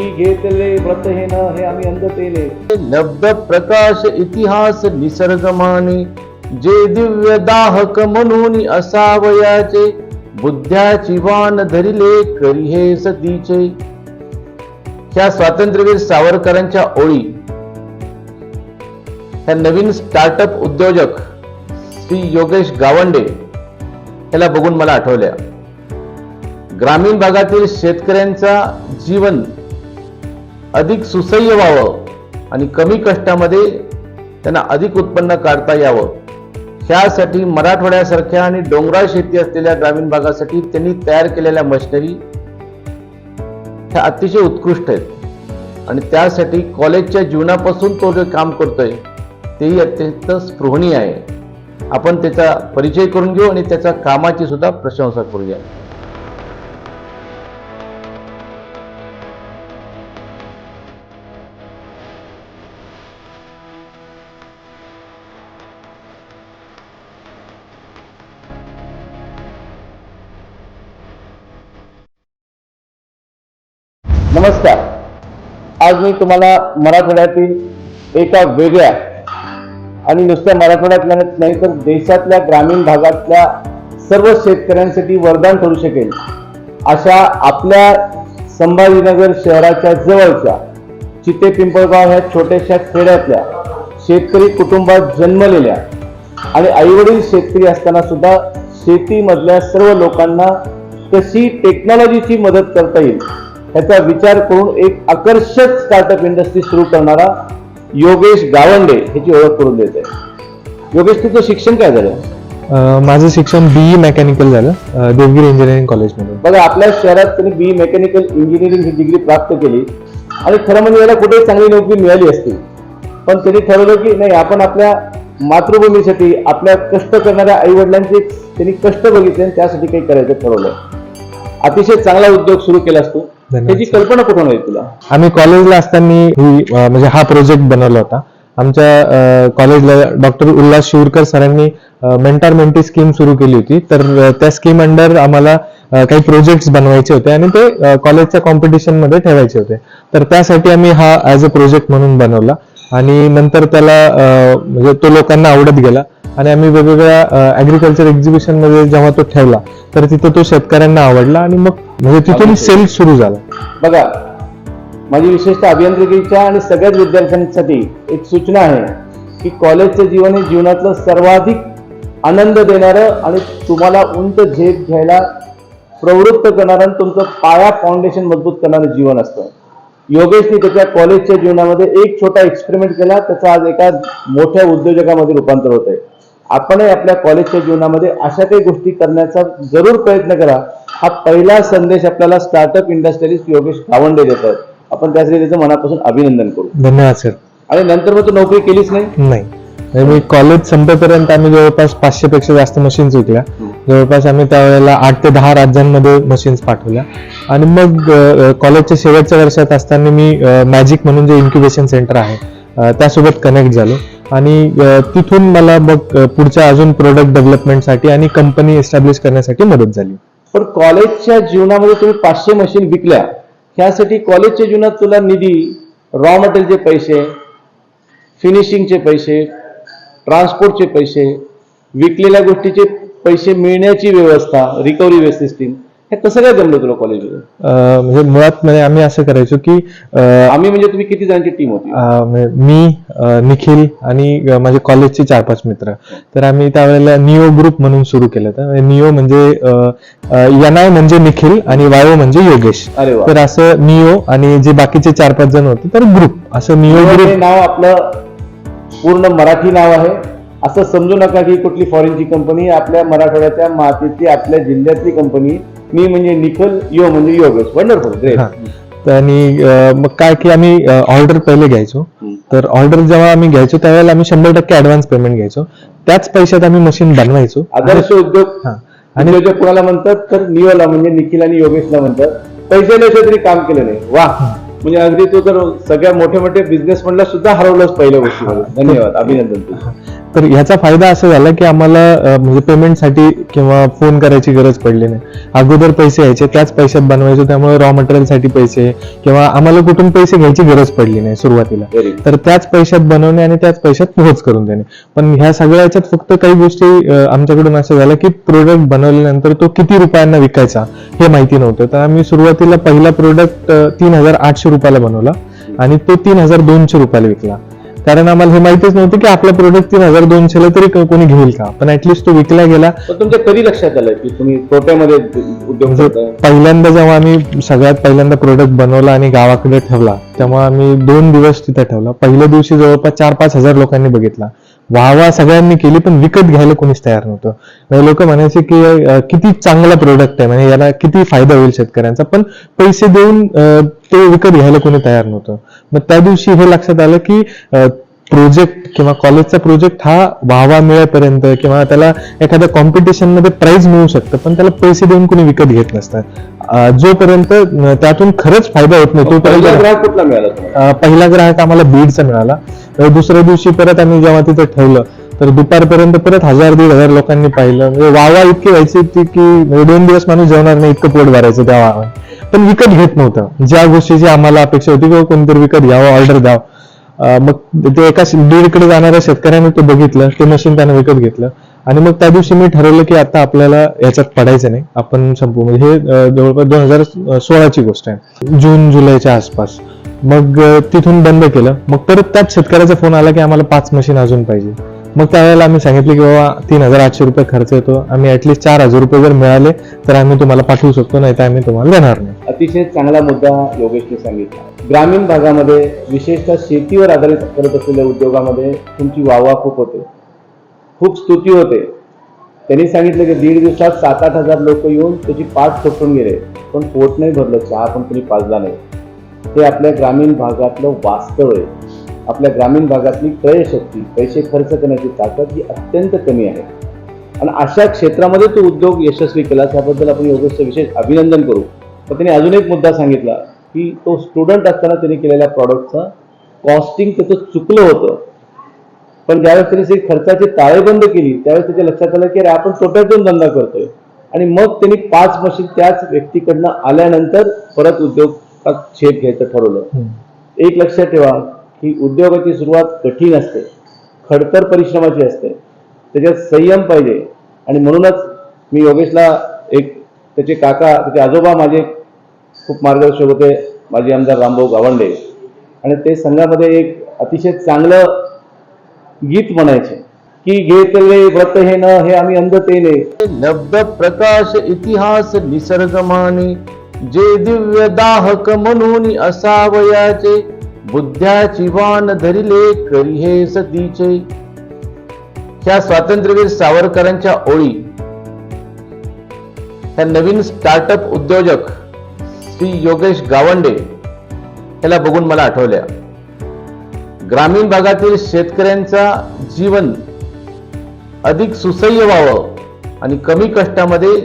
की घेतले व्रत हे न हे आम्ही अंधतेले नव्य प्रकाश इतिहास निसर्गमाने जे दिव्य दाहक म्हणून असावयाचे बुद्ध्याची वान धरिले करी हे सतीचे. ह्या स्वातंत्र्यवीर सावरकरांच्या ओळी ह्या नवीन स्टार्टअप उद्योजक श्री योगेश गावंडे ह्याला बघून मला आठवल्या. ग्रामीण भागातील शेतकऱ्यांचा जीवन अधिक सुसह्य व्हावं आणि कमी कष्टामध्ये त्यांना अधिक उत्पन्न काढता यावं. ह्यासाठी मराठवाड्यासारख्या आणि डोंगराळ शेती असलेल्या ग्रामीण भागासाठी त्यांनी तयार केलेल्या मशिनरी ह्या अतिशय उत्कृष्ट आहेत. आणि त्यासाठी कॉलेजच्या जीवनापासून तो जे काम करतोय तेही अत्यंत स्पृहणीय आहे. आपण त्याचा परिचय करून घेऊ आणि त्याच्या कामाची सुद्धा प्रशंसा करूया. नमस्कार. आज मी तुम्हाला मराठवाड्यातील एका वेगळ्या आणि नुसत्या मराठवाड्यातल्या नाही तर देशातल्या ग्रामीण भागातल्या सर्व शेतकऱ्यांसाठी वरदान ठरू शकेल अशा आपल्या संभाजीनगर शहराच्या जवळच्या चिते पिंपळगाव ह्या छोट्याशा खेड्यातल्या शेतकरी कुटुंबात जन्मलेल्या आणि आईवडील शेतकरी असताना सुद्धा शेतीमधल्या सर्व लोकांना कशी टेक्नॉलॉजीची मदत करता येईल? याचा विचार करून एक आकर्षक स्टार्टअप इंडस्ट्री सुरू करणारा योगेश गावंडे ह्याची ओळख करून देत आहे योगेश तुझं शिक्षण काय झालं? अ, माझं शिक्षण बीई मेकॅनिकल झालं. अ, देवगिरी इंजिनिअरिंग कॉलेजमधून बघा आपल्या शहरात त्यांनी बी मेकॅनिकल इंजिनिअरिंग ही डिग्री प्राप्त केली आणि खरं म्हणजे याला कुठेही चांगली नोकरी मिळाली असती. पण त्यांनी ठरवलं की नाही आपण आपल्या मातृभूमीसाठी आपल्या कष्ट करणाऱ्या आई वडिलांचे त्यांनी कष्ट बघितले आणि त्यासाठी काही करायचं ठरवलं. अतिशय चांगला उद्योग सुरू केलास तू धन्यवाद, त्याची. कल्पना कुठून तुला? आम्ही कॉलेजला असताना ही म्हणजे हा प्रोजेक्ट बनवला होता. आमच्या कॉलेजला डॉक्टर उल्हास शिवरकर सरांनी मेंटार मेंटी स्कीम सुरू केली होती. तर त्या स्कीम अंडर आम्हाला काही प्रोजेक्ट्स बनवायचे होते आणि ते कॉलेजच्या कॉम्पिटिशनमध्ये ठेवायचे होते. तर त्यासाठी आम्ही हा ऍज अ प्रोजेक्ट म्हणून बनवला आणि नंतर त्याला म्हणजे तो लोकांना आवडत गेला आणि आम्ही वेगवेगळ्या ऍग्रिकल्चर एक्झिबिशनमध्ये जेव्हा तो ठेवला तर तिथं तो शेतकऱ्यांना आवडला आणि मग म्हणजे तिथून सेल सुरू झाला. बघा माझी विशेषतः अभियांत्रिकीच्या आणि सगळ्याच विद्यार्थ्यांसाठी एक सूचना आहे की कॉलेजचं जीवन हे जीवनातलं सर्वाधिक आनंद देणारं आणि तुम्हाला उंच झेप घ्यायला प्रवृत्त करणारं आणि तुमचं पाया फाउंडेशन मजबूत करणारं जीवन असतं. योगेशने त्याच्या कॉलेजच्या जीवनामध्ये एक छोटा एक्सपेरिमेंट केला त्याचं आज एका मोठ्या उद्योजकामध्ये रूपांतर होत आहे आपणही आपल्या कॉलेजच्या जीवनामध्ये अशा काही गोष्टी करण्याचा जरूर प्रयत्न करा हा पहिला संदेश आपल्याला स्टार्टअप इंडस्ट्रियलिस्ट योगेश गावंडे देतात. आपण त्यासाठी त्याचं मनापासून अभिनंदन करू. धन्यवाद सर आणि नंतर मग तू नोकरी केलीच नाही? नाही. म्हणजे मी कॉलेज संपेपर्यंत आम्ही जवळपास पाचशे पेक्षा जास्त मशीन्स विकल्या. जवळपास आम्ही त्यावेळेला आठ ते दहा राज्यांमध्ये मशीन्स पाठवल्या. आणि मग अ, कॉलेजच्या शेवटच्या वर्षात असताना मी मॅजिक म्हणून जे इन्क्युबेशन सेंटर आहे अ, त्यासोबत कनेक्ट झालो. आणि अ, तिथून मला मग अ, पुढच्या अजून प्रोडक्ट डेव्हलपमेंटसाठी आणि कंपनी एस्टॅब्लिश करण्यासाठी मदत झाली. पण कॉलेजच्या जीवनामध्ये तुम्ही पाचशे मशीन विकल्या. ह्यासाठी कॉलेजच्या जीवनात तुला निधी रॉ मटेरियलचे पैसे फिनिशिंगचे पैसे ट्रान्सपोर्टचे पैसे विकलेल्या गोष्टीचे पैसे मिळण्याची व्यवस्था रिकव्हरी सिस्टीम हे कसं काय जमलं तुला कॉलेजमध्ये अ, म्हणजे मुळात म्हणजे आम्ही असं करायचो की अ, आम्ही म्हणजे तुम्ही किती जणांची टीम होती? अ, म्हणजे मी अ, निखिल आणि अ, माझे कॉलेजचे चार पाच मित्र. तर आम्ही त्यावेळेला निओ ग्रुप म्हणून सुरू केलं होतं. निओ म्हणजे यनाय म्हणजे निखिल आणि वायो म्हणजे योगेश. अरे वा. तर असं निओ आणि जे बाकीचे चार पाच जण होते तर ग्रुप असं हे ग्रुप नाव आपलं पूर्ण मराठी नाव आहे. असं समजू नका की कुठली फॉरेनची कंपनी आपल्या मराठवाड्याच्या मातीची आपल्या जिल्ह्यातली कंपनी मी म्हणजे निखल यो म्हणजे योगेश. Wonderful great. आणि मग काय की आम्ही ऑर्डर पहिले घ्यायचो. तर ऑर्डर जेव्हा आम्ही घ्यायचो त्यावेळेला आम्ही शंभर टक्के ऍडव्हान्स पेमेंट घ्यायचो. त्याच पैशात आम्ही मशीन बनवायचो. आदर्श उद्योग. आणि उद्योजक कुणाला म्हणतात? तर नियोला म्हणजे निखिल आणि योगेशला म्हणतात. पैसे नसले तरी काम केलं नाही. वा. म्हणजे अगदी तू तर सगळ्या मोठ्या मोठ्या बिझनेस म्हणला सुद्धा हरवलंच पहिल्या गोष्टीमध्ये. धन्यवाद. अभिनंदन तर ह्याचा फायदा असा झाला की आम्हाला म्हणजे पेमेंटसाठी किंवा फोन करायची गरज पडली नाही. अगोदर पैसे यायचे त्याच पैशात बनवायचे त्यामुळे रॉ मटेरियलसाठी पैसे किंवा आम्हाला कुठून पैसे घ्यायची गरज पडली नाही सुरुवातीला. तर त्याच पैशात बनवणे आणि त्याच पैशात पोहोच करून देणे. पण ह्या सगळ्या याच्यात फक्त काही गोष्टी आमच्याकडून असं झालं की प्रोडक्ट बनवल्यानंतर तो किती रुपयांना विकायचा हे माहिती नव्हतं. तर आम्ही सुरुवातीला पहिला प्रोडक्ट तीन हजार आठशे रुपयाला बनवला आणि तो तीन हजार दोनशे रुपयाला विकला. कारण आम्हाला हे माहितीच नव्हतं की आपला प्रोडक्ट तीन हजार दोनशेला तरी को- कोणी घेईल का? पण ऍटलिस्ट तो विकला गेला. पण तुमच्या कधी लक्षात आलं की तुम्ही तोट्यामध्ये उद्योग म्हणजे करताय? पहिल्यांदा जेव्हा आम्ही सगळ्यात पहिल्यांदा प्रोडक्ट बनवला आणि गावाकडे ठेवला तेव्हा आम्ही दोन दिवस तिथे ठेवला. पहिल्या दिवशी जवळपास चार पाच हजार लोकांनी बघितला. वाहवा सगळ्यांनी केली पण विकत घ्यायला कोणीच तयार नव्हतं. लोक म्हणायचे की किती चांगला प्रोडक्ट आहे म्हणजे याला किती फायदा होईल शेतकऱ्यांचा पण पैसे देऊन ते विकत घ्यायला कोणी तयार नव्हतं. मग त्या दिवशी हे लक्षात आलं की प्रोजेक्ट किंवा कॉलेजचा प्रोजेक्ट हा वाहवा मिळेपर्यंत किंवा त्याला एखाद्या कॉम्पिटिशनमध्ये प्राइज मिळू शकतं पण त्याला पैसे देऊन कोणी विकत घेत नसतं. अं, जोपर्यंत त्यातून खरंच फायदा होत नाही तोपर्यंत पहिला ग्राहक आम्हाला बीडचा मिळाला. तर दुसऱ्या दिवशी परत आम्ही जेव्हा तिथं ठेवलं तर दुपारपर्यंत परत हजार दीड हजार लोकांनी पाहिलं. म्हणजे वावा इतकी व्हायची होती की म्हणजे दोन दिवस माणूस जेवणार नाही इतकं पोट भरायचं त्या वावा पण विकत घेत नव्हतं. ज्या गोष्टीची आम्हाला अपेक्षा होती किंवा कोणतरी विकत घ्यावं ऑर्डर द्यावं. मग ते एका दीडकडे जाणाऱ्या शेतकऱ्याने ते बघितलं ते मशीन त्यानं विकत घेतलं. आणि मग त्या दिवशी मी ठरवलं की आता आपल्याला याच्यात पडायचं नाही. आपण संपू. म्हणजे हे जवळपास दोन हजार सोळाची गोष्ट आहे. जून जुलैच्या आसपास. मग तिथून बंद केलं. मग परत त्याच शेतकऱ्याचा फोन आला की आम्हाला पाच मशीन अजून पाहिजे. मग त्यावेळेला आम्ही सांगितलं की बाबा तीन हजार आठशे रुपये खर्च येतो. आम्ही ऍटलीस्ट चार हजार रुपये जर मिळाले तर आम्ही तुम्हाला पाठवू शकतो नाही तर आम्ही तुम्हाला देणार नाही. अतिशय चांगला मुद्दा योगेशने सांगितला. ग्रामीण भागामध्ये विशेषतः शेतीवर आधारित करत असलेल्या उद्योगामध्ये तुमची वाहवा खूप होते. खूप स्तुती होते. त्यांनी सांगितलं की दीड दिवसात सात आठ हजार लोक येऊन त्याची पाच ठोकून गेले. पण पोट नाही भरलं चहा पण तुम्ही पाजला नाही. हे आपल्या ग्रामीण भागातलं वास्तव आहे. आपल्या ग्रामीण भागातली क्रयशक्ती पैसे खर्च करण्याची ताकद ही अत्यंत कमी आहे. आणि अशा क्षेत्रामध्ये तो उद्योग यशस्वी केला त्याबद्दल आपण योगेशचं विशेष अभिनंदन करू. पण त्यांनी अजून एक मुद्दा सांगितला की तो स्टुडंट असताना त्यांनी केलेल्या प्रॉडक्टचं कॉस्टिंग त्याचं चुकलं होतं. पण ज्यावेळेस त्यांनी खर्चाची ताळेबंद केली त्यावेळेस त्याच्या लक्षात आलं की अरे आपण तोट्यातून धंदा करतोय. आणि मग त्यांनी पाच मशीन त्याच व्यक्तीकडनं आल्यानंतर परत उद्योग छेद घ्यायचं ठरवलं. एक लक्षात ठेवा की उद्योगाची सुरुवात कठीण असते. खडतर परिश्रमाची असते. त्याच्यात संयम पाहिजे. आणि म्हणूनच मी योगेशला एक त्याचे काका त्याचे आजोबा माझे खूप मार्गदर्शक होते. माजी आमदार रामभाऊ गावंडे. आणि ते संघामध्ये एक अतिशय चांगलं गीत म्हणायचे. की घेतले व्रत हे न हे आम्ही अंधतेने नव्य प्रकाश इतिहास निसर्गमाने. जे दिव्य दाहक म्हणून असावयाचे बुद्ध्याची वाण धरिले करी हे सतीचे. ह्या स्वातंत्र्यवीर सावरकरांच्या ओळी ह्या नवीन स्टार्टअप उद्योजक श्री योगेश गावंडे याला बघून मला आठवल्या. ग्रामीण भागातील शेतकऱ्यांचा जीवन अधिक सुसह्य व्हावं आणि कमी कष्टामध्ये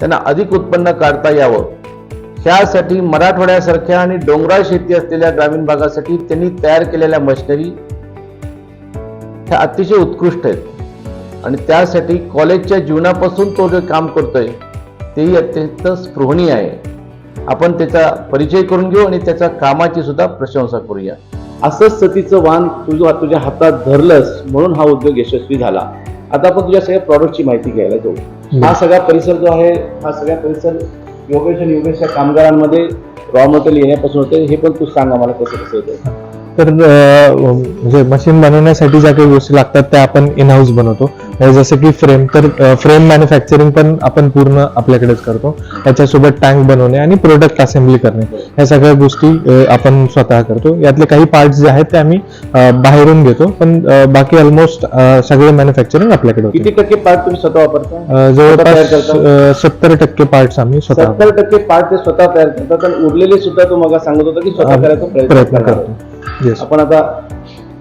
त्यांना अधिक उत्पन्न काढता यावं. त्यासाठी मराठवाड्यासारख्या आणि डोंगराळ शेती असलेल्या ग्रामीण भागासाठी त्यांनी तयार केलेल्या मशिनरी ह्या अतिशय उत्कृष्ट आहेत. आणि त्यासाठी कॉलेजच्या जीवनापासून तो जे काम करतोय तेही अत्यंत स्पृहणीय आहे. आपण त्याचा परिचय करून घेऊ आणि त्याच्या कामाची सुद्धा प्रशंसा करूया. असंच सतीचं वाण तुझं तुझ्या हातात धरलंस म्हणून हा उद्योग यशस्वी झाला. आता आपण तुझ्या सगळ्या प्रॉडक्टची माहिती घ्यायला जाऊ. हा सगळा परिसर जो आहे हा सगळा परिसर योगेश आणि योगेशच्या कामगारांमध्ये रॉ मटेरियल येण्यापासून होते. हे पण तू सांग आम्हाला कसं कसं होतं तर म्हणजे मशीन बनवण्यासाठी ज्या काही गोष्टी लागतात त्या आपण इनहाऊस बनवतो. जसं की फ्रेम तर फ्रेम मॅन्युफॅक्चरिंग पण आपण पूर्ण आपल्याकडेच करतो. त्याच्यासोबत टँक बनवणे आणि प्रोडक्ट असेंब्ली करणे. ह्या सगळ्या गोष्टी आपण स्वतः करतो. यातले काही पार्ट्स जे आहेत ते आम्ही बाहेरून घेतो पण बाकी ऑलमोस्ट सगळे मॅन्युफॅक्चरिंग आपल्याकडे होते. किती टक्के पार्ट तुम्ही स्वतः वापरता? जवळपास? सत्तर टक्के पार्ट्स आम्ही स्वतः सत्तर टक्के पार्ट ते स्वतः तयार करतात आणि उरलेले सुद्धा तू मग सांगत होता की स्वतः करायचा प्रयत्न. करतो. आपण आता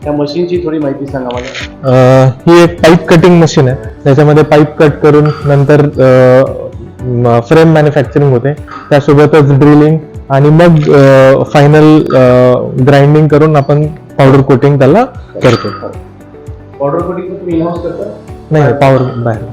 त्या मशीनची थोडी माहिती सांगा मला. ही एक पाईप कटिंग मशीन आहे. त्याच्यामध्ये पाईप कट करून नंतर फ्रेम मॅन्युफॅक्चरिंग होते. त्यासोबतच ड्रिलिंग आणि मग फायनल ग्राइंडिंग करून आपण पावडर कोटिंग त्याला करतो. बॉर्डर कोटिंग तुम्ही करता? नाही पॉवर बाहेर.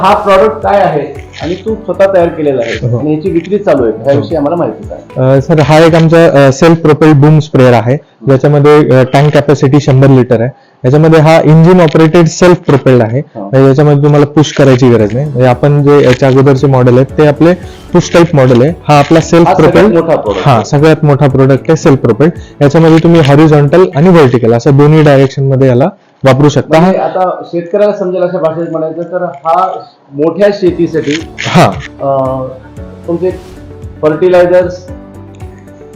हा प्रॉडक्ट काय आहे? आणि तू स्वतः तयार केलेला आहे. हो. आणि याची विक्री चालू आहे. त्याविषयी आम्हाला माहिती काय सर हा एक आमचा सेल्फ प्रोपेल बूम स्प्रेअर आहे. ज्याच्यामध्ये टँक कॅपॅसिटी शंभर लिटर आहे. याच्यामध्ये हा इंजिन ऑपरेटेड सेल्फ प्रोपेल्ड आहे. हा. म्हणजे याच्यामध्ये तुम्हाला पुश करायची गरज नाही. म्हणजे आपण जे याच्या अगोदरचे मॉडेल आहेत ते आपले पुश टाईप मॉडेल आहे. हा आपला सेल्फ हा प्रोपेल्ड हा. सगळ्यात मोठा प्रोडक्ट आहे सेल्फ प्रोपेल्ड याच्यामध्ये तुम्ही हॉरिझॉन्टल आणि व्हर्टिकल असं दोन्ही डायरेक्शनमध्ये याला वापरू शकता म्हणजे आता शेतकऱ्याला समजेल अशा भाषेत म्हणायचं तर हा मोठ्या शेतीसाठी हा अं, तुमचे फर्टिलायझर्स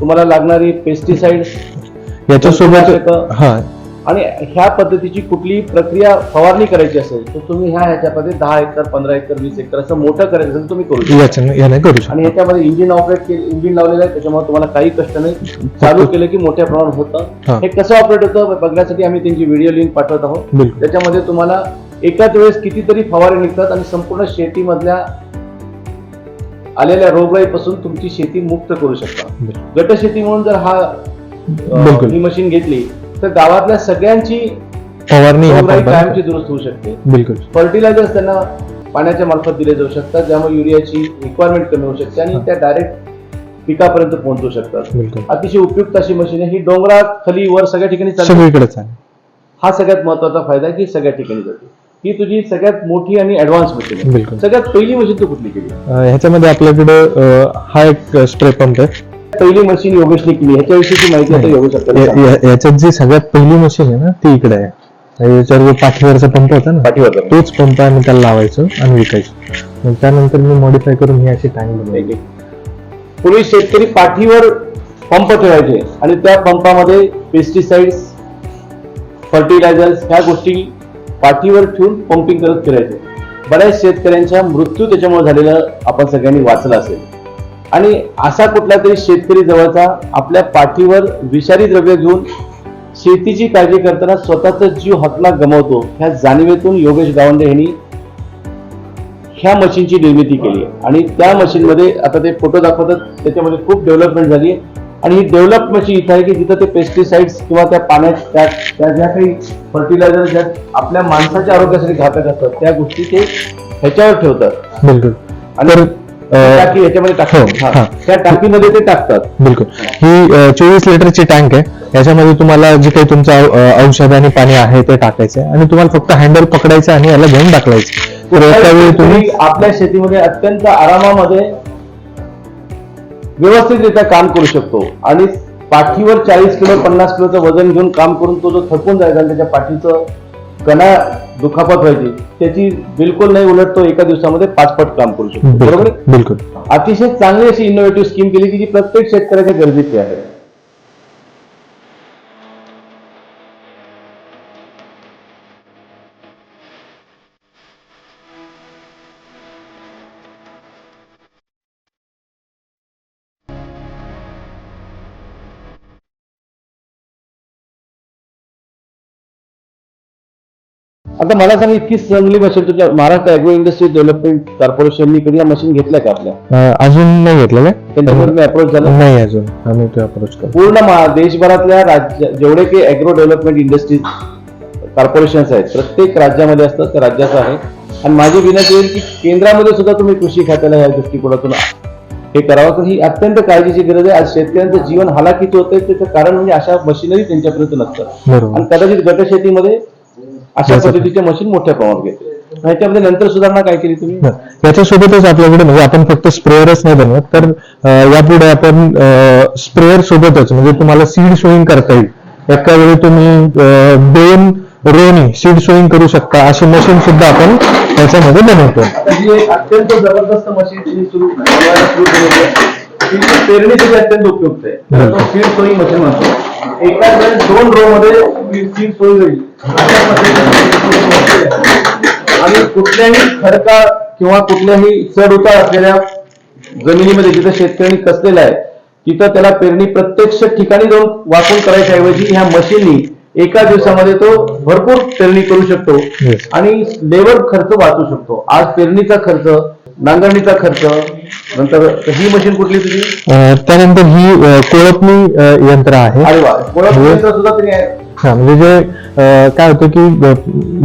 तुम्हाला लागणारी पेस्टिसाइड याच्यासोबत. हा आणि ह्या पद्धतीची कुठली प्रक्रिया फवारणी करायची असेल तर तुम्ही ह्या ह्याच्यामध्ये दहा एकर पंधरा एकर वीस एकर असं मोठं करायचं असेल तुम्ही करू शकता. आणि ह्याच्यामध्ये इंजिन ऑपरेट केलं इंजिन लावलेलं आहे त्याच्यामुळे तुम्हाला काही कष्ट नाही. चालू केलं की मोठ्या प्रमाणात होतं. हा. कसं ऑपरेट होतं बघण्यासाठी आम्ही त्यांची व्हिडिओ लिंक पाठवत आहोत. त्याच्यामध्ये तुम्हाला एकाच वेळेस कितीतरी फवारे निघतात आणि संपूर्ण शेतीमधल्या आलेल्या रोगराईपासून तुमची शेती मुक्त करू शकता. बिलकुल. गटशेती म्हणून जर हा. ही मशीन घेतली तर गावातल्या सगळ्यांची फवारणी कायमची दुरुस्त होऊ शकते. बिलकुल. फर्टिलायझर्स त्यांना पाण्याच्या मार्फत दिले जाऊ शकतात ज्यामुळे युरियाची रिक्वायरमेंट कमी होऊ शकते आणि त्या डायरेक्ट पिकापर्यंत पोहोचू शकतात. अतिशय उपयुक्त अशी मशीन आहे. ही डोंगरात खाली वर सगळ्या ठिकाणी चालते. हा सगळ्यात महत्त्वाचा फायदा की सगळ्या ठिकाणी जाते. ही तुझी सगळ्यात मोठी आणि ऍडव्हान्स मशीन आहे. सगळ्यात पहिली मशीन तू कुठली केली? ह्याच्यामध्ये आपल्याकडे हा एक स्प्रे पंप आहे. पहिली मशीन योगेशने केली ह्याच्याविषयीची माहिती आता योगेश आपल्याला या- सांगेल. या- याच्यात जी सगळ्यात पहिली मशीन आहे ना ती इकडे आहे. याच्यावर जो पाठीवरचा पंप होता ना पाठीवर. तोच पंप आम्ही त्याला लावायचो आणि विकायचो. मग त्यानंतर मी मॉडीफाय करून ही अशी बनवली. पूर्वी शेतकरी पाठीवर पंप ठेवायचे आणि त्या पंपामध्ये पेस्टिसाइड्स फर्टिलायझर्स ह्या गोष्टी पाठीवर ठेवून पंपिंग करत फिरायचे. बऱ्याच शेतकऱ्यांच्या मृत्यू त्याच्यामुळे झालेला आपण सगळ्यांनी वाचला असेल. आणि असा कुठला तरी शेतकरी जवळचा आपल्या पाठीवर विषारी द्रव्य घेऊन शेतीची काळजी करताना स्वतःचा जीव हातला गमावतो ह्या जाणीवेतून योगेश गावंडे यांनी ह्या मशीनची निर्मिती केली. आहे आणि त्या मशीनमध्ये आता ते फोटो दाखवतात त्याच्यामध्ये खूप डेव्हलपमेंट झाली आहे. आणि ही डेव्हलप मशीन इथं आहे की जिथं ते पेस्टिसाइड्स किंवा त्या पाण्यात त्या त्या ज्या काही फर्टिलायझर ज्या आपल्या माणसाच्या आरोग्यासाठी घातक असतात त्या गोष्टी ते ह्याच्यावर ठेवतात. बिलकुल. आणि टाकी ह्याच्यामध्ये हो, टाकतात. हा. हा. त्या टाकीमध्ये ते टाकतात. बिलकुल. ही चोवीस लिटरची टँक आहे. याच्यामध्ये तुम्हाला जे काही तुमचं औ- औषध आणि पाणी आहे ते टाकायचं आहे. आणि तुम्हाला फक्त हँडल पकडायचं आणि याला घेऊन टाकलायचं तर एका वेळी तुम्ही तुम्ही आपल्या शेतीमध्ये अत्यंत आरामामध्ये व्यवस्थितरित्या काम करू शकतो. आणि पाठीवर चाळीस किलो पन्नास किलोचं वजन घेऊन काम करून तो जो थकून जायचा आणि त्याच्या पाठीचं कणा दुखापत व्हायची त्याची बिलकुल नाही उलट तो एका दिवसामध्ये पाच पट काम करू शकतो. बरोबर? बिलकुल. अतिशय चांगली अशी इनोव्हेटिव्ह स्कीम केली की जी प्रत्येक शेतकऱ्याच्या गरजेची आहे. आता मला सांग इतकी चांगली मशीन तुझ्या महाराष्ट्र अॅग्रो इंडस्ट्री डेव्हलपमेंट कॉर्पोरेशननी कधी या मशीन घेतल्या का आपल्या? अ, अजून नाही घेतलेलं त्यांच्याकडून अप्रोच झाला? नाही अजून. आम्ही ते अप्रोच करू पूर्ण मा- देशभरातल्या राज्य जेवढे काही अॅग्रो डेव्हलपमेंट इंडस्ट्रीज कॉर्पोरेशन्स आहेत प्रत्येक राज्यामध्ये असतं त्या राज्याचं आहे. आणि माझी विनंती येईल की केंद्रामध्ये सुद्धा तुम्ही कृषी खात्याला या दृष्टिकोनातून हे करावं तर ही अत्यंत काळजीची गरज आहे. आज शेतकऱ्यांचं जीवन हालाकीचं होतंय त्याचं कारण म्हणजे अशा मशिनरी त्यांच्यापर्यंत नसतात बरोबर. आणि कदाचित गटशेतीमध्ये अशा. पद्धतीचे मशीन मोठ्या प्रमाणात घेते ह्याच्यामध्ये नंतर सुधारणा काय केली तुम्ही. याच्यासोबतच आपल्याकडे म्हणजे आपण फक्त स्प्रेअरच नाही बनवत तर यापुढे आपण स्प्रेअर सोबतच म्हणजे तुम्हाला सीड सोईंग करता येईल एका वेळी तुम्ही दोन रोनी सीड सोईंग करू शकता अशी मशीन सुद्धा आपण त्याच्यामध्ये बनवतो अत्यंत जबरदस्त मशीन सुरू पेरणीसाठी अत्यंत उपयुक्त आहे. मशीन म्हणतो एकाच वेळेस दोन रो मध्ये सीड सोई होईल. आणि कुठल्याही खडका किंवा कुठल्याही चढ उतार असलेल्या जमिनीमध्ये जिथं शेतकऱ्यांनी कसलेला आहे तिथं त्याला पेरणी प्रत्यक्ष ठिकाणी जाऊन वापरून करायच्या ऐवजी ह्या मशीननी एका दिवसामध्ये तो भरपूर पेरणी करू शकतो. आणि लेबर खर्च वाचू शकतो. आज पेरणीचा खर्च नांगरणीचा खर्च नंतर ही मशीन कुठली तुझी? अ, त्यानंतर ही अ, कोळपणी अ, यंत्र आहे. अरे वा कोळप Yes. यंत्र सुद्धा हा म्हणजे जे अं, काय होतं की अं,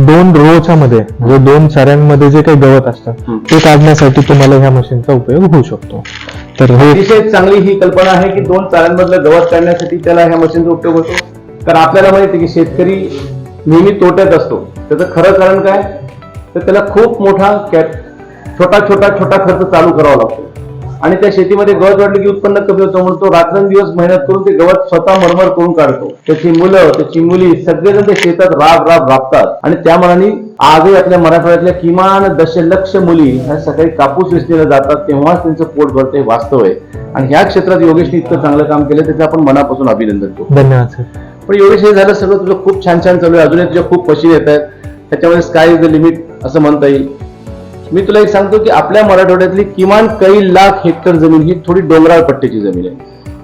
दोन रोच्या मध्ये म्हणजे दोन सऱ्यांमध्ये जे काही गवत असतं हम्म. ते काढण्यासाठी तुम्हाला ह्या मशीनचा उपयोग होऊ शकतो. तर हे अतिशय चांगली ही कल्पना आहे की दोन चाळ्यांमधलं गवत काढण्यासाठी त्याला ह्या मशीनचा उपयोग होतो. कारण आपल्याला माहिती आहे की शेतकरी नेहमी तोट्यात असतो. त्याचं खरं कारण काय? तर त्याला खूप मोठा कॅप छोटा छोटा छोटा खर्च चालू करावा लागतो. आणि त्या शेतीमध्ये गवत वाढलं की उत्पन्न कमी होतं म्हणून तो रात्रंदिवस मेहनत करून ते गवत स्वतः मरमर करून काढतो. त्याची मुलं त्याची मुली सगळेजण ते शेतात राब राब राबतात. आणि त्या मनाने आजही आपल्या मराठवाड्यातल्या किमान दशलक्ष मुली ह्या सकाळी कापूस वेचणीला जातात तेव्हाच त्यांचं पोट भरते वास्तव आहे. आणि ह्या क्षेत्रात योगेशने इतकं चांगलं काम केलं त्याचं आपण मनापासून अभिनंदन करू धन्यवाद सर. पण योगेश हे झालं सगळं तुझं खूप छान छान चालू आहे. अजूनही तुझ्या खूप मशीन येत आहेत त्याच्यामध्ये स्काय इज द लिमिट असं म्हणता येईल. मी तुला एक सांगतो की आपल्या मराठवाड्यातली किमान काही लाख हेक्टर जमीन ही थोडी डोंगराळ पट्ट्याची जमीन आहे.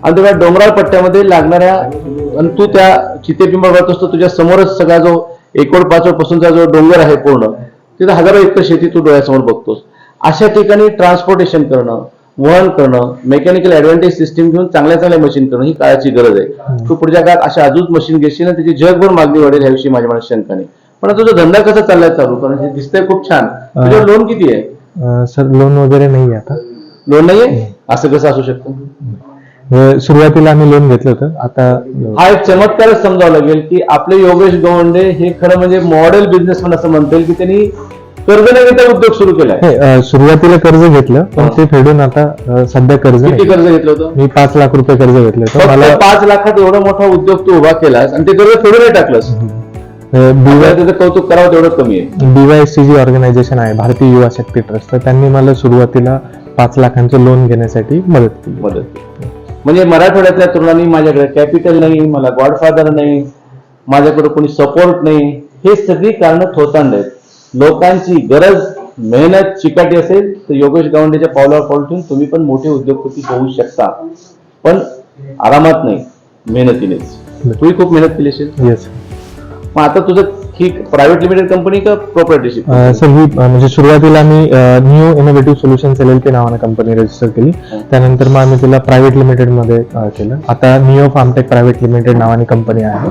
आणि तुला डोंगराळ पट्ट्यामध्ये लागणाऱ्या आणि तू त्या चितेपिंबळ राहत असतो तुझ्या समोरच सगळा जो एकोड पाचोड पासूनचा जो डोंगर आहे पूर्ण तिथं हजारो एकर शेती तू डोळ्यासमोर बघतोस. अशा ठिकाणी ट्रान्सपोर्टेशन करणं वहन करणं मेकॅनिकल ऍडव्हान्टेज सिस्टीम घेऊन चांगल्या चांगल्या मशीन करणं ही काळाची गरज आहे. तू पुढच्या काळात अशा अजून मशीन घेशील ना त्याची जगभर मागणी वाढेल ह्याविषयी माझ्या मनात शंका नाही. पण तुझा धंदा कसा चाललाय चालू? कारण हे दिसतंय खूप छान. तुझ्यावर लोन किती आहे? अं, सर लोन वगैरे नाही आता. लोन नाहीये? असं कसं असू शकतं? सुरुवातीला आम्ही लोन घेतलं होतं. आता हा एक चमत्कारच समजावा लागेल की आपले योगेश गवंडे हे खरं म्हणजे मॉडेल बिझनेसमॅन असं म्हणता येईल की त्यांनी कर्ज न घेता उद्योग सुरू केलाय. अं, सुरुवातीला कर्ज घेतलं पण ते फेडून आता अं, सध्या कर्ज किती नाही. कर्ज घेतलं होतं? मी पाच लाख रुपये कर्ज घेतलं होतं. फक्त मला पाच लाखात एवढा मोठा उद्योग तू उभा केलास आणि ते कर्ज फेडून टाकलंस. आपल्याला त्याचं कौतुक करावं तेवढं कमी आहे. बीवायसी जी ऑर्गनायझेशन आहे भारतीय युवा शक्ती ट्रस्ट तर त्यांनी मला सुरुवातीला पाच लाखांचं लोन घेण्यासाठी मदत केली. मदत. म्हणजे मराठवाड्यातल्या तरुणांनी माझ्याकडे कॅपिटल नाही मला गॉडफादर नाही माझ्याकडे कोणी सपोर्ट नाही. हे सगळी कारणं थोतांड आहेत. लोकांची गरज मेहनत चिकाटी असेल तर योगेश गावंडेच्या पावलावर पाऊल ठेवून तुम्ही पण मोठे उद्योगपती होऊ शकता. पण आरामात नाही मेहनतीनेच. तूही खूप मेहनत केली असेल. येस मग आता तुझं ही प्रायव्हेट लिमिटेड कंपनी का प्रोपरायटरशिप सर ही म्हणजे सुरुवातीला आम्ही New Innovative Solution L L P नावानं कंपनी रजिस्टर केली. त्यानंतर मग आम्ही तिला प्रायव्हेट लिमिटेडमध्ये केलं. आता निओ फार्मटेक प्रायव्हेट लिमिटेड नावाने कंपनी आहे.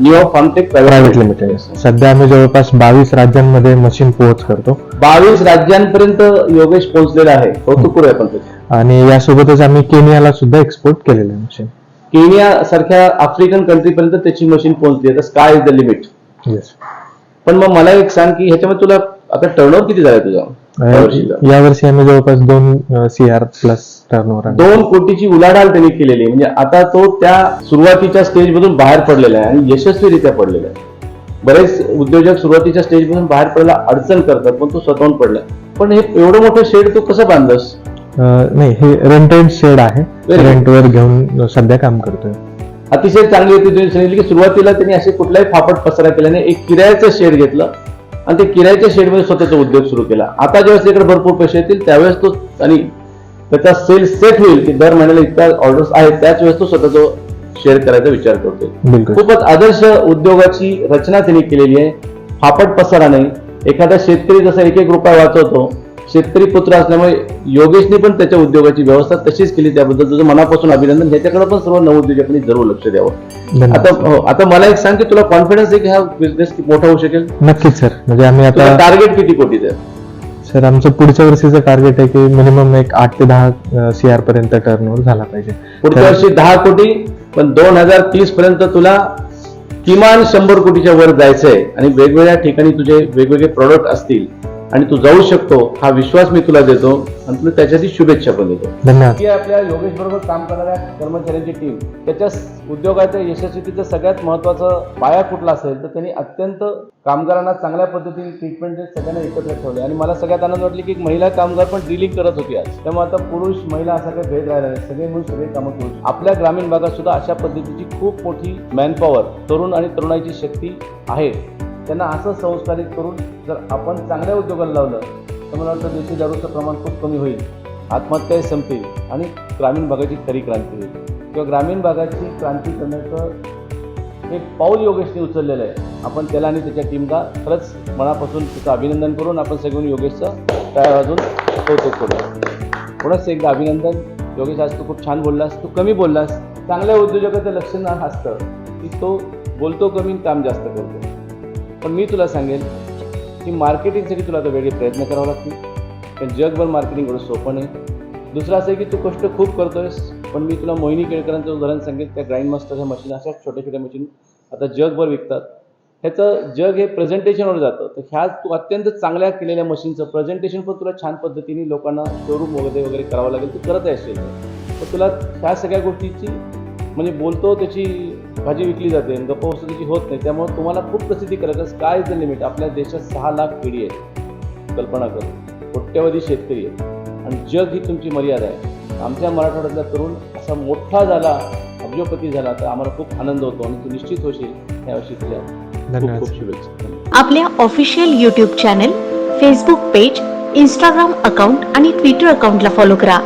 न्यू फार्मटेक प्रायव्हेट लिमिटेड सध्या आम्ही जवळपास बावीस राज्यांमध्ये मशीन पोहोच करतो. बावीस राज्यांपर्यंत योगेश पोहोचलेला आहे. कौतुक करूया त्याचं. आणि यासोबतच आम्ही केनियाला सुद्धा एक्सपोर्ट केलेलं आहे मशीन केनिया सारख्या आफ्रिकन कंट्रीपर्यंत त्याची मशीन पोहोचली आता स्काय इज द लिमिट पण मग मला एक सांग की ह्याच्यामध्ये तुला आता टर्नओव्हर किती झाला तुझा? यावर्षी आम्ही जवळपास दोन सी आर प्लस टर्नओव्हर दोन कोटीची उलाढाल त्यांनी केलेली. म्हणजे आता तो त्या सुरुवातीच्या स्टेज मधून बाहेर पडलेला आहे आणि यशस्वीरित्या पडलेला आहे. बरेच उद्योजक सुरुवातीच्या स्टेज मधून बाहेर पडायला अडचण करतात पण तो स्वतःहून पडला पण हे एवढं मोठं शेड तू कसं बांधलंस? अं, नाही हे रेंटेड शेड आहे. रेंटवर घेऊन सध्या काम करतोय. अतिशय चांगली होती तुम्ही सांगितली की सुरुवातीला त्यांनी असे कुठलाही फापट पसरा केला नाही. एक किरायाचं शेड घेतलं आणि ते किरायाच्या शेडमध्ये स्वतःचा उद्योग सुरू केला. आता ज्यावेळेस त्याकडे भरपूर पैसे येतील त्यावेळेस तो आणि त्याचा सेल सेट होईल की दर महिन्याला इतक्या ऑर्डर्स आहेत त्याच वेळेस तो स्वतःचा शेअर करायचा विचार करतो बिलकुल. खूपच आदर्श उद्योगाची रचना त्यांनी केलेली आहे. फापट पसारा नाही. एखादा शेतकरी जसा एक एक रुपया वाचवतो शेतकरी पुत्र असल्यामुळे योगेशने पण त्याच्या उद्योगाची व्यवस्था तशीच केली. त्याबद्दल तुझं मनापासून अभिनंदन. ह्याच्याकडे पण सर्व नवउद्योजकांनी जरूर लक्ष द्यावं. आता हो, आता मला एक सांग की तुला कॉन्फिडन्स आहे की हा बिझनेस मोठा होऊ शकेल? नक्कीच सर. म्हणजे आम्ही आता टार्गेट किती कोटीचं आहे? सर आमचं पुढच्या वर्षीचं टार्गेट आहे की मिनिमम एक आठ ते दहा सी आर पर्यंत टर्नओव्हर झाला पाहिजे. पुढच्या वर्षी दहा कोटी पण दोन हजार तीस पर्यंत तुला किमान शंभर कोटीच्या वर जायचंय आणि वेगवेगळ्या ठिकाणी तुझे वेगवेगळे प्रॉडक्ट असतील. आणि तू जाऊ शकतो हा विश्वास मी तुला देतो आणि तुला त्याच्यासाठी शुभेच्छा पण देतो. धन्यवाद. ही आपल्या योगेश बरोबर काम करणाऱ्या कर्मचाऱ्यांची टीम त्याच्या उद्योगाच्या यशस्वीतीचं सगळ्यात महत्वाचं पाया कुठला असेल तर त्यांनी अत्यंत कामगारांना चांगल्या पद्धतीने ट्रीटमेंट देत सगळ्यांना एकत्र ठेवले आणि मला सगळ्यात आनंद वाटली की एक महिला कामगार पण डिलिंग करत होती आज. त्यामुळे आता पुरुष महिला असा काही भेद राहिला नाही. सगळे मिळून सगळे कामं करू. आपल्या ग्रामीण भागात सुद्धा अशा पद्धतीची खूप मोठी मॅनपॉवर तरुण आणि तरुणाईची शक्ती आहे. त्यांना असं संस्कारित करून जर आपण चांगल्या उद्योगाला लावलं तर मला वाटतं देशी दारूचं प्रमाण खूप कमी होईल. आत्महत्या संपेल आणि ग्रामीण भागाची खरी क्रांती होईल. किंवा ग्रामीण भागाची क्रांती करण्याचं एक पाऊल योगेशने उचललेलं आहे. आपण त्याला आणि त्याच्या टीमला खरंच मनापासून तिचं अभिनंदन करून आपण सगळ्यांनी योगेशचं तयार अजून कौतुक करू. पुन्हा एकदा अभिनंदन. योगेश आज तू खूप छान बोललास. तू कमी बोललास. चांगल्या उद्योजकाचं लक्षण असतं. की तो बोलतो कमी काम जास्त करतो. पण मी तुला सांगेन की मार्केटिंगसाठी तुला आता वेगळे प्रयत्न करावे लागतील. कारण जगभर मार्केटिंग एवढं सोपं नाही. दुसरं असं आहे की तू कष्ट खूप करतोयस पण मी तुला मोहिनी केळकरांचं उदाहरण सांगेन. त्या ग्राइंड मास्टरच्या मशीन अशा छोट्या छोट्या मशीन आता जगभर विकतात. ह्याचं जग हे प्रेझेंटेशनवर जातं. तर ह्या तू अत्यंत चांगल्या केलेल्या मशीनचं प्रेझेंटेशन पण तुला छान पद्धतीने लोकांना शोरूम वगैरे वगैरे करावं लागेल. तू करत आहे असेल. तर तुला ह्या सगळ्या गोष्टीची म्हणजे बोलतो त्याची भाजी विकली जाते आणि गप्पा होत नाही. त्यामुळे तुम्हाला खूप प्रसिद्धी करायचं काय इज द लिमिट आपल्या देशात सहा लाख पिढी आहे कल्पना कर. कोट्यवधी शेतकरी आहेत. आणि जग ही तुमची मर्यादा आहे. आमच्या मराठवाड्यातला तरुण असा मोठा झाला अब्जोपती झाला तर आम्हाला खूप आनंद होतो आणि तू निश्चित होशील यावर्षी तुझ्या खूप धन्यवाद खूप सर. शुभेच्छा. आपल्या official YouTube channel Facebook page Instagram account आणि ट्विटर अकाउंटला फॉलो करा.